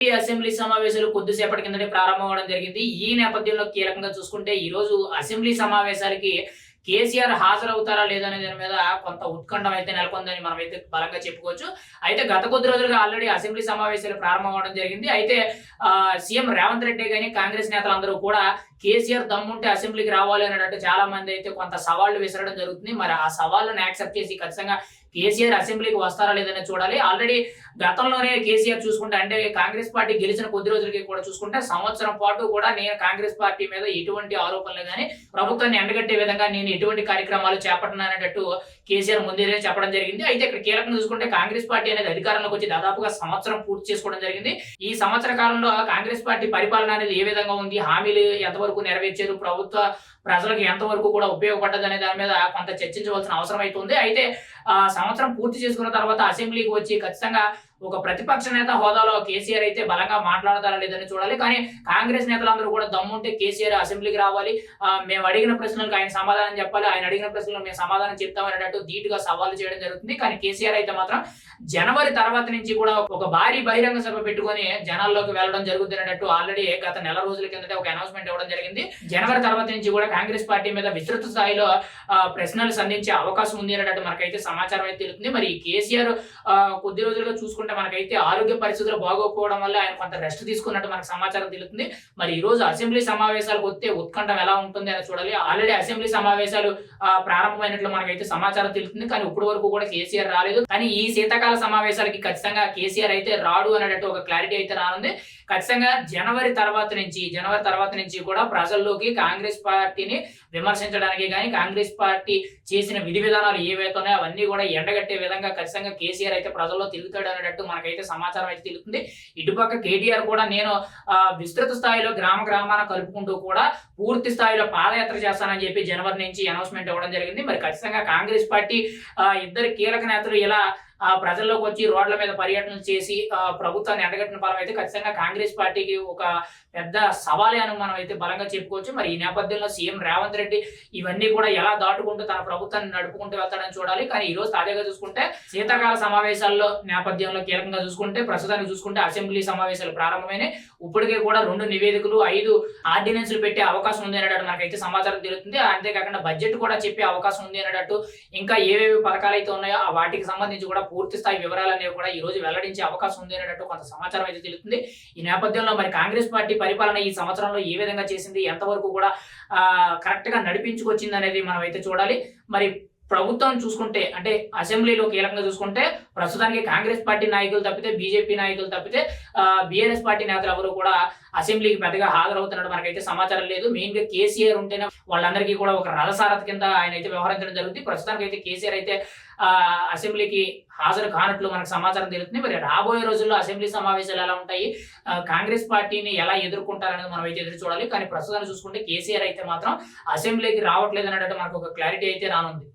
ఈ అసెంబ్లీ సమావేశాలు కొద్దిసేపటి కిందటే ప్రారంభం అవడం జరిగింది. ఈ నేపథ్యంలో కీలకంగా చూసుకుంటే ఈ రోజు అసెంబ్లీ సమావేశాలకి కేసీఆర్ హాజరవుతారా లేదా దాని మీద కొంత ఉత్కంఠం అయితే నెలకొందని మనం అయితే బలంగా చెప్పుకోవచ్చు. అయితే గత కొద్ది రోజులుగా ఆల్రెడీ అసెంబ్లీ సమావేశాలు ప్రారంభం అవడం జరిగింది. అయితే ఆ, సీఎం రేవంత్ రెడ్డి కానీ కాంగ్రెస్ నేతలందరూ కూడా కేసీఆర్ దమ్ముంటే అసెంబ్లీకి రావాలి అన్నట్టు చాలా మంది అయితే కొంత సవాళ్ళు విసరడం జరుగుతుంది. మరి ఆ సవాళ్ళను యాక్సెప్ట్ చేసి ఖచ్చితంగా కేసీఆర్ అసెంబ్లీకి వస్తారా లేదనే చూడాలి. ఆల్రెడీ గతంలోనే కేసీఆర్ చూసుకుంటే అంటే కాంగ్రెస్ పార్టీ గెలిచిన కొద్ది రోజులకి కూడా చూసుకుంటే సంవత్సరం పాటు కూడా నేను కాంగ్రెస్ పార్టీ మీద ఎటువంటి ఆరోపణలు కానీ ప్రభుత్వాన్ని ఎండగట్టే విధంగా నేను ఎటువంటి కార్యక్రమాలు చేపట్టననేటట్టు కేసీఆర్ ముందే చెప్పడం జరిగింది. అయితే ఇక్కడ కీలకంగా చూసుకుంటే కాంగ్రెస్ పార్టీ అనేది అధికారంలోకి వచ్చి దాదాపుగా సంవత్సరం పూర్తి చేసుకోవడం జరిగింది. ఈ సంవత్సర కాలంలో కాంగ్రెస్ పార్టీ పరిపాలన అనేది ఏ విధంగా ఉంది హామీలు ఎంతవరకు నెరవేర్చారు ప్రభుత్వ ప్రజలకు ఎంతవరకు కూడా ఉపయోగపడ్డది అనే దాని మీద కొంత చర్చించవలసిన అవసరం అయితే ఉంది. అయితే ఆ సంవత్సరం పూర్తి చేసుకున్న తర్వాత అసెంబ్లీకి వచ్చి ఖచ్చితంగా ఒక ప్రతిపక్ష నేత హోదాలో కేసీఆర్ అయితే బలంగా మాట్లాడతారా లేదని చూడాలి. కానీ కాంగ్రెస్ నేతలందరూ కూడా దమ్ముంటే కేసీఆర్ అసెంబ్లీకి రావాలి. మేము అడిగిన ప్రశ్నలకు ఆయన సమాధానం చెప్పాలి. ఆయన అడిగిన ప్రశ్నలకు మేము సమాధానం చెప్తామనేటట్టు ధీటుగా సవాల్ చేయడం జరుగుతుంది. కానీ కేసీఆర్ అయితే మాత్రం జనవరి తర్వాత నుంచి కూడా ఒక భారీ బహిరంగ సభ పెట్టుకొని జనాల్లోకి వెళ్ళడం జరుగుతుంది అనేటట్టు ఆల్రెడీ గత నెల రోజుల కిందట ఒక అనౌన్స్మెంట్ ఇవ్వడం జరిగింది. జనవరి తర్వాత నుంచి కూడా కాంగ్రెస్ పార్టీ మీద విస్తృత స్థాయిలో ప్రశ్నలు సంధించే అవకాశం ఉంది అనేటట్టు మనకైతే సమాచారం అయితే తెలుస్తుంది. మరి కేసీఆర్ కొద్ది రోజులుగా చూసుకుంటే మనకైతే ఆరోగ్య పరిస్థితులు బాగోకపోవడం వల్ల ఆయన కొంత రెస్ట్ తీసుకున్నట్టు మనకు సమాచారం తెలుస్తుంది. మరి ఈ రోజు అసెంబ్లీ సమావేశాలకు వస్తే ఉత్కంఠం ఎలా ఉంటుంది అని చూడాలి. ఆల్రెడీ అసెంబ్లీ సమావేశాలు ప్రారంభమైనట్లు మనకైతే సమాచారం తెలుస్తుంది. కానీ ఇప్పటి వరకు కూడా కేసీఆర్ రాలేదు. కానీ ఈ శీతాకాల సమావేశాలకి ఖచ్చితంగా కేసీఆర్ అయితే రాడు అనేటట్టు ఒక క్లారిటీ అయితే రానుంది. ఖచ్చితంగా జనవరి తర్వాత నుంచి జనవరి తర్వాత నుంచి కూడా ప్రజల్లోకి కాంగ్రెస్ పార్టీని విమర్శించడానికి కానీ కాంగ్రెస్ పార్టీ చేసిన విధి విధానాలు ఏవైతే ఉన్నాయో అవన్నీ కూడా ఎండగట్టే విధంగా ఖచ్చితంగా కేసీఆర్ అయితే ప్రజల్లో తిరుగుతాడు అనేటట్టు మనకైతే సమాచారం అయితే తెలుస్తుంది. ఇటుపక్క కేటీఆర్ కూడా నేను ఆ, విస్తృత స్థాయిలో గ్రామ గ్రామాన కలుపుకుంటూ కూడా పూర్తి స్థాయిలో పాదయాత్ర చేస్తానని చెప్పి జనవరి నుంచి అనౌన్స్మెంట్ ఇవ్వడం జరిగింది. మరి ఖచ్చితంగా కాంగ్రెస్ పార్టీ ఆ, ఇద్దరు కీలక నేతలు ఇలా ప్రజల్లోకి వచ్చి రోడ్ల మీద పర్యటనలు చేసి ప్రభుత్వాన్ని ఎండగట్టిన ఫలం అయితే ఖచ్చితంగా కాంగ్రెస్ పార్టీకి ఒక పెద్ద సవాలే అని మనం అయితే బలంగా చెప్పుకోవచ్చు. మరి ఈ నేపథ్యంలో సీఎం రేవంత్ రెడ్డి ఇవన్నీ కూడా ఎలా దాటుకుంటూ తన ప్రభుత్వాన్ని నడుపుకుంటూ వెళ్తాడని చూడాలి. కానీ ఈ రోజు తాజాగా చూసుకుంటే శీతాకాల సమావేశాల్లో నేపథ్యంలో కీలకంగా చూసుకుంటే ప్రస్తుతానికి చూసుకుంటే అసెంబ్లీ సమావేశాలు ప్రారంభమైనాయి. ఇప్పటికే కూడా రెండు నివేదికలు ఐదు ఆర్డినెన్స్లు పెట్టే అవకాశం ఉంది అనేటట్టు మనకైతే సమాచారం తెలుస్తుంది. అంతేకాకుండా బడ్జెట్ కూడా చెప్పే అవకాశం ఉంది అనేటట్టు ఇంకా ఏవేవి పథకాలు అయితే ఉన్నాయో ఆ వాటికి సంబంధించి కూడా పూర్తి స్థాయి వివరాలు అనేవి కూడా ఈ రోజు వెల్లడించే అవకాశం ఉంది అనేటట్టు కొంత సమాచారం అయితే తెలుస్తుంది. ఈ నేపథ్యంలో మరి కాంగ్రెస్ పార్టీ పరిపాలన ఈ సంవత్సరంలో ఏ విధంగా చేసింది ఎంతవరకు కూడా కరెక్ట్గా కరెక్ట్గా నడిపించుకొచ్చింది అనేది మనం అయితే చూడాలి. మరి ప్రభుత్వం చూసుకుంటే అంటే అసెంబ్లీలో కీలకంగా చూసుకుంటే ప్రస్తుతానికి కాంగ్రెస్ పార్టీ నాయకులు తప్పితే బీజేపీ నాయకులు తప్పితే బీఆర్ఎస్ పార్టీ నేతలు ఎవరు కూడా అసెంబ్లీకి పెద్దగా హాజరవుతున్నట్టు మనకైతే సమాచారం లేదు. మెయిన్గా కేసీఆర్ ఉంటేనే వాళ్ళందరికీ కూడా ఒక రథసారథ కింద ఆయన అయితే వ్యవహరించడం జరుగుతుంది. ప్రస్తుతానికి అయితే కేసీఆర్ అయితే అసెంబ్లీకి హాజరు కానట్లు మనకు సమాచారం తెలుస్తుంది. మరి రాబోయే రోజుల్లో అసెంబ్లీ సమావేశాలు ఎలా ఉంటాయి? కాంగ్రెస్ పార్టీని ఎలా ఎదుర్కొంటారనేది మనం అయితే ఎదురు చూడాలి. కానీ ప్రస్తుతాన్ని చూసుకుంటే కేసీఆర్ అయితే మాత్రం అసెంబ్లీకి రావట్లేదు అన్నట్టు మనకు ఒక క్లారిటీ అయితే రానుంది.